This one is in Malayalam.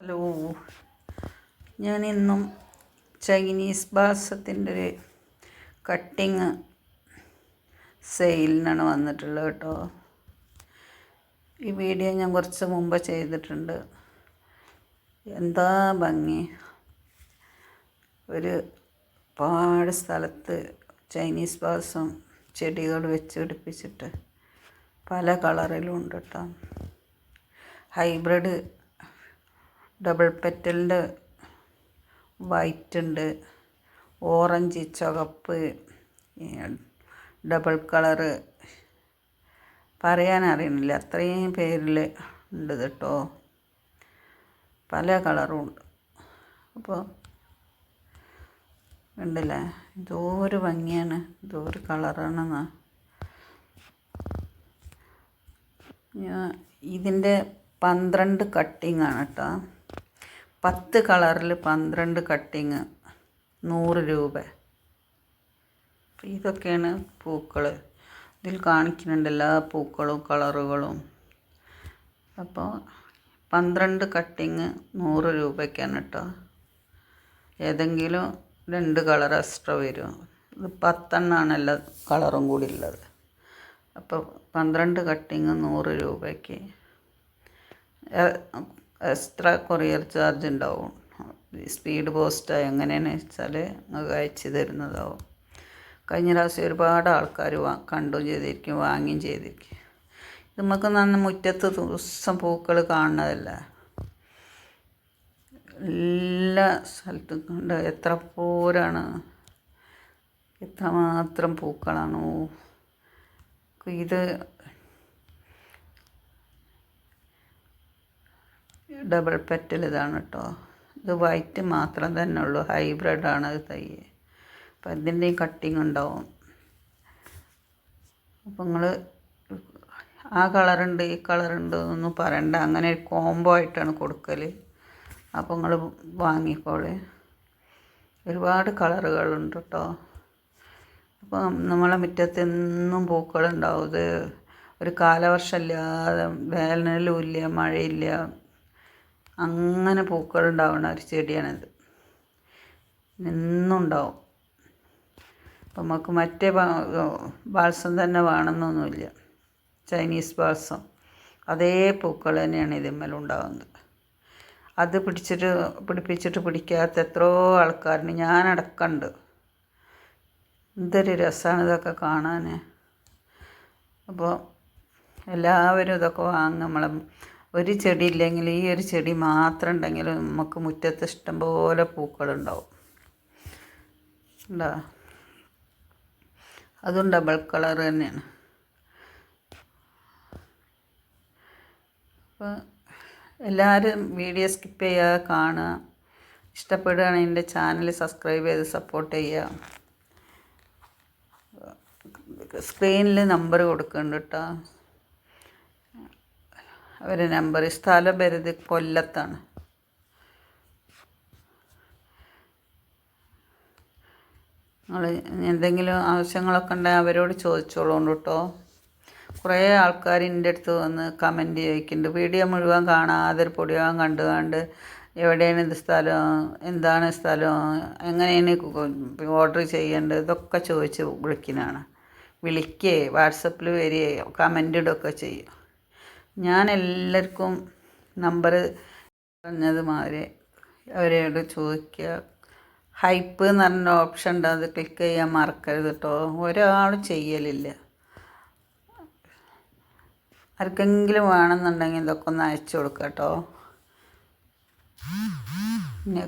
ഹലോ. ഞാൻ ഇന്നും ചൈനീസ് ബാസത്തിന്റെ ഒരു കട്ടിങ് സെയിലിനാണ് വന്നിട്ടുള്ളത് കേട്ടോ. ഈ വീഡിയോ ഞാൻ കുറച്ച് മുമ്പ് ചെയ്തിട്ടുണ്ട്. എന്താ ഭംഗി? ഒരു പാട് സ്ഥലത്ത് ചൈനീസ് ബാസം ചെടികൾ വെച്ച് പിടിപ്പിച്ചിട്ട് പല കളറിലും ഉണ്ട് കേട്ടോ. ഹൈബ്രിഡ് ഡബിൾ പെറ്റലിൽ വൈറ്റ് ഉണ്ട് ഓറഞ്ച് ചുവപ്പ് ഡബിൾ കളറ് പറയാൻ അറിയണില്ല. അത്രയും പേരിൽ ഉണ്ട് കേട്ടോ. പല കളറും ഉണ്ട്. അപ്പോൾ ഉണ്ടല്ലേ എന്തോ ഭംഗിയാണ്. എന്തോ ഒരു ഞാൻ ഇതിന്റെ പന്ത്രണ്ട് കട്ടിങ്ങാണ് കേട്ടോ. പത്ത് കളറിൽ പന്ത്രണ്ട് കട്ടിങ് നൂറ് രൂപ. ഇതൊക്കെയാണ് പൂക്കൾ ഇതിൽ കാണിക്കുന്നുണ്ട് എല്ലാ പൂക്കളും കളറുകളും. അപ്പോൾ പന്ത്രണ്ട് കട്ടിങ് നൂറ് രൂപയ്ക്കാണ് കേട്ടോ ഏതെങ്കിലും രണ്ട് കളർ എക്സ്ട്രാ വരും. ഇത് പത്തെണ്ണമാണ് എല്ലാ കളറും കൂടി ഉള്ളത്. അപ്പോൾ പന്ത്രണ്ട് കട്ടിങ് നൂറ് രൂപയ്ക്ക്. എക്സ്ട്രാ കൊറിയർ ചാർജ് ഉണ്ടാവും. സ്പീഡ് പോസ്റ്റ് എങ്ങനെയാണെന്ന് വെച്ചാൽ നിങ്ങൾക്ക് അയച്ചു തരുന്നതാവും. കഴിഞ്ഞ പ്രാവശ്യം ഒരുപാട് ആൾക്കാർ വാ കണ്ടും ചെയ്തിരിക്കും വാങ്ങിയും ചെയ്തിരിക്കും. ഇത് നമുക്ക് നന്ന മുറ്റത്ത് ദിവസം പൂക്കൾ കാണുന്നതല്ല. എല്ലാ സ്ഥലത്തും കണ്ട് എത്ര പോരാണ്. എത്രമാത്രം പൂക്കളാണോ. ഇത് ഡബിൾ പെറ്റൽ ഇതാണ് കേട്ടോ ഇത് വൈറ്റ് മാത്രം തന്നെ ഉള്ളൂ. ഹൈബ്രിഡാണ് ഇത് തൈ. അപ്പം ഇതിന്റെയും കട്ടിങ് ഉണ്ടാവും. അപ്പം നിങ്ങൾ ആ കളറുണ്ട് ഈ കളറുണ്ട് എന്നൊന്നും പറയണ്ട. അങ്ങനെ കോംബോ ആയിട്ടാണ് കൊടുക്കൽ അപ്പോൾ നിങ്ങൾ വാങ്ങിക്കോളെ. ഒരുപാട് കളറുകളുണ്ട് കേട്ടോ അപ്പം നമ്മളെ മുറ്റത്ത് എന്നും പൂക്കളുണ്ടാവും ഇത് ഒരു കാലവർഷമില്ലാതെ വേനലും ഇല്ല മഴയില്ല. അങ്ങനെ പൂക്കൾ ഉണ്ടാവുന്ന ഒരു ചെടിയാണിത്. നിന്നുണ്ടാവും അപ്പം നമുക്ക് മറ്റേ ബാൽസം തന്നെ വേണമെന്നൊന്നുമില്ല. ചൈനീസ് ബാൽസം അതേ പൂക്കൾ തന്നെയാണ് ഇതിന്മേൽ ഉണ്ടാകുന്നത് അത് പിടിച്ചിട്ട് പിടിപ്പിച്ചിട്ട് പിടിക്കാത്ത എത്രയോ ആൾക്കാരുണ്ട്. ഞാനടക്കമുണ്ട് എന്തൊരു രസമാണ് ഇതൊക്കെ കാണാൻ അപ്പോൾ എല്ലാവരും ഇതൊക്കെ വാങ്ങും. നമ്മളെ ഒരു ചെടി ഇല്ലെങ്കിൽ ഈ ഒരു ചെടി മാത്രം ഉണ്ടെങ്കിൽ നമുക്ക് മുറ്റത്ത് ഇഷ്ടംപോലെ പൂക്കളുണ്ടാവും. ഉണ്ടോ? അതും ഡബിൾ കളർ തന്നെയാണ്. അപ്പോൾ എല്ലാവരും വീഡിയോ സ്കിപ്പ് ചെയ്യുക കാണുക. ഇഷ്ടപ്പെടുകയാണെങ്കിൽ എന്റെ ചാനൽ സബ്സ്ക്രൈബ് ചെയ്ത് സപ്പോർട്ട് ചെയ്യുക. സ്ക്രീനിൽ നമ്പർ കൊടുക്കുന്നുണ്ട് കേട്ടോ അവരെ നമ്പർ സ്ഥലം വരുന്നത് കൊല്ലത്താണ്. നിങ്ങൾ എന്തെങ്കിലും ആവശ്യങ്ങളൊക്കെ ഉണ്ടെങ്കിൽ അവരോട് ചോദിച്ചോളൂ കേട്ടോ. കുറേ ആൾക്കാർ എന്റെ അടുത്ത് വന്ന് കമന്റ് ചോദിക്കുന്നുണ്ട്. വീഡിയോ മുഴുവൻ കാണാതെ പൊടിയാൻ കണ്ടു കണ്ട് എവിടെയാണ് ഇത് സ്ഥലം എന്താണ് സ്ഥലം എങ്ങനെയാണ് ഓർഡർ ചെയ്യേണ്ടത് ഇതൊക്കെ ചോദിച്ച് വിളിക്കുന്നതാണ്. വിളിക്കേ വാട്സപ്പിൽ വരികയോ കമന്റ് ഇടുകയൊക്കെ ചെയ്യും. ഞാൻ എല്ലാവർക്കും നമ്പർ പറഞ്ഞത് മാതിരി അവരോട് ചോദിക്കുക. ഹൈപ്പ് എന്ന് പറഞ്ഞ ഓപ്ഷൻ ഉണ്ട്. അത് ക്ലിക്ക് ചെയ്യാൻ മറക്കരുത് കേട്ടോ ഒരാളും ചെയ്യലില്ല. ആർക്കെങ്കിലും വേണമെന്നുണ്ടെങ്കിൽ ഇതൊക്കെ ഒന്ന് അയച്ചു കൊടുക്കാം കേട്ടോ പിന്നെ